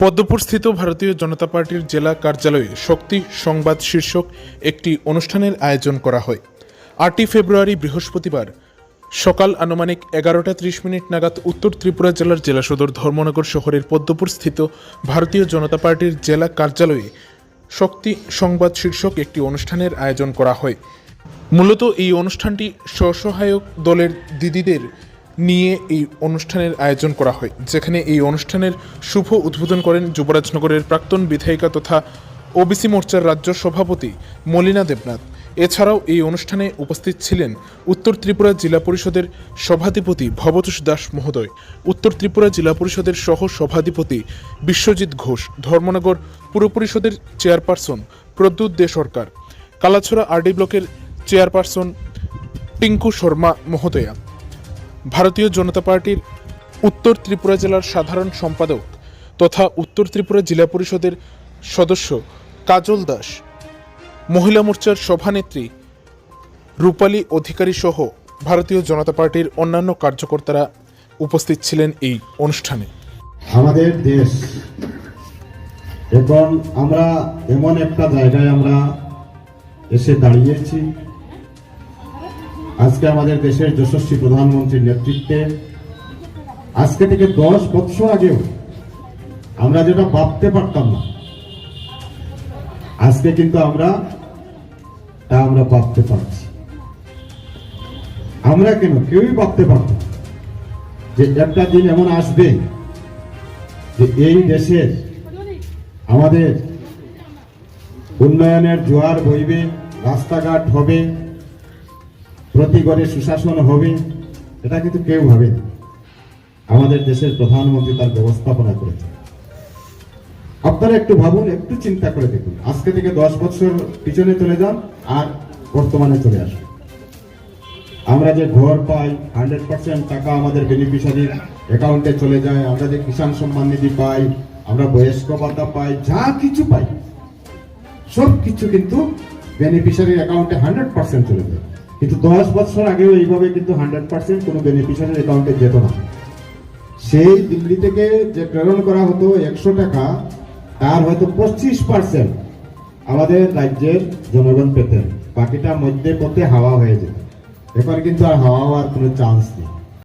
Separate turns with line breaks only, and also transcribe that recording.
পদ্মপুরস্থিত ভারতীয় জনতা পার্টির জেলা কার্যালয়ে শক্তি সংবাদ শীর্ষক একটি অনুষ্ঠানের আয়োজন করা হয়। আটই ফেব্রুয়ারি বৃহস্পতিবার সকাল আনুমানিক এগারোটা ত্রিশ মিনিট নাগাদ উত্তর ত্রিপুরা জেলার জেলা সদর ধর্মনগর শহরের পদ্মপুরস্থিত ভারতীয় জনতা পার্টির জেলা কার্যালয়ে শক্তি সংবাদ শীর্ষক একটি অনুষ্ঠানের আয়োজন করা হয়। মূলত এই অনুষ্ঠানটি স্বসহায়ক দলের দিদিদের নিয়ে এই অনুষ্ঠানের আয়োজন করা হয়, যেখানে এই অনুষ্ঠানের শুভ উদ্বোধন করেন যুবরাজনগরের প্রাক্তন বিধায়িকা তথা ওবিসি মোর্চার রাজ্য সভাপতি মলিনা দেবনাথ। এছাড়াও এই অনুষ্ঠানে উপস্থিত ছিলেন উত্তর ত্রিপুরা জেলা পরিষদের সভাধিপতি ভবতোষ দাস মহোদয়, উত্তর ত্রিপুরা জেলা পরিষদের সহ সভাধিপতি বিশ্বজিৎ ঘোষ, ধর্মনগর পুর পরিষদের চেয়ারপারসন প্রদ্যুৎ দে সরকার, কালাছড়া আরডি ব্লকের চেয়ারপারসন টিঙ্কু শর্মা মহোদয়া। ভারতীয় জনতা পার্টির উত্তর ত্রিপুরা জেলার সাধারণ সম্পাদক তথা উত্তর ত্রিপুরা জেলা পরিষদের সদস্য কাজল দাস, মহিলা মোর্চার সভানেত্রী রূপালী অধিকারী সহ ভারতীয় জনতা পার্টির অন্যান্য কার্যকর্তারা উপস্থিত ছিলেন এই অনুষ্ঠানে।
আমাদের দেশ এখন আমরা এমন একটা জায়গায় আমরা এসে দাঁড়িয়েছি। আজকে আমাদের দেশের যশস্বী প্রধানমন্ত্রীর নেতৃত্বে আজকে থেকে দশ বছর আগেও আমরা যেটা ভাবতে পারতাম না, আজকে কিন্তু আমরা তা আমরা ভাবতে পারছি। আমরা কেন কেউই ভাবতে পারতাম না যে একটা দিন এমন আসবে যে এই দেশের আমাদের উন্নয়নের জোয়ার বইবে, রাস্তাঘাট হবে প্রতি ঘরে সুশাসন হবে, এটা কিন্তু কেউ ভাবে আমাদের দেশের প্রধানমন্ত্রী তার ব্যবস্থাপনা করেছে আপনারা একটু ভাবুন, একটু চিন্তা করে দেখুন। আজকে থেকে দশ বছর পিছনে চলে যান আর বর্তমানে চলে আসুন। আমরা যে ঘর পাই হান্ড্রেড পার্সেন্ট টাকা আমাদের বেনিফিশিয়ারির অ্যাকাউন্টে চলে যায়, আমরা যে কিষাণ সম্মান নিধি পাই, আমরা বয়স্ক ভাতা পাই, যা কিছু পাই সব কিছু কিন্তু বেনিফিশিয়ারির অ্যাকাউন্টে হান্ড্রেড পার্সেন্ট চলে যায়। কিন্তু দশ বছর আগেও এইভাবে কিন্তু হান্ড্রেড পার্সেন্ট কোনো বেনিফিশিয়ারির অ্যাকাউন্টে যেত না। সেই দিল্লি থেকে যে প্রেরণ করা হতো একশো টাকা, তার হয়তো পঁচিশ পার্সেন্ট আমাদের রাজ্যের জনগণ পেতেন। বাকিটা মধ্যে পথে হাওয়া হয়ে যেত। এবার কিন্তু আর হাওয়া হওয়ার কোনো চান্স নেই।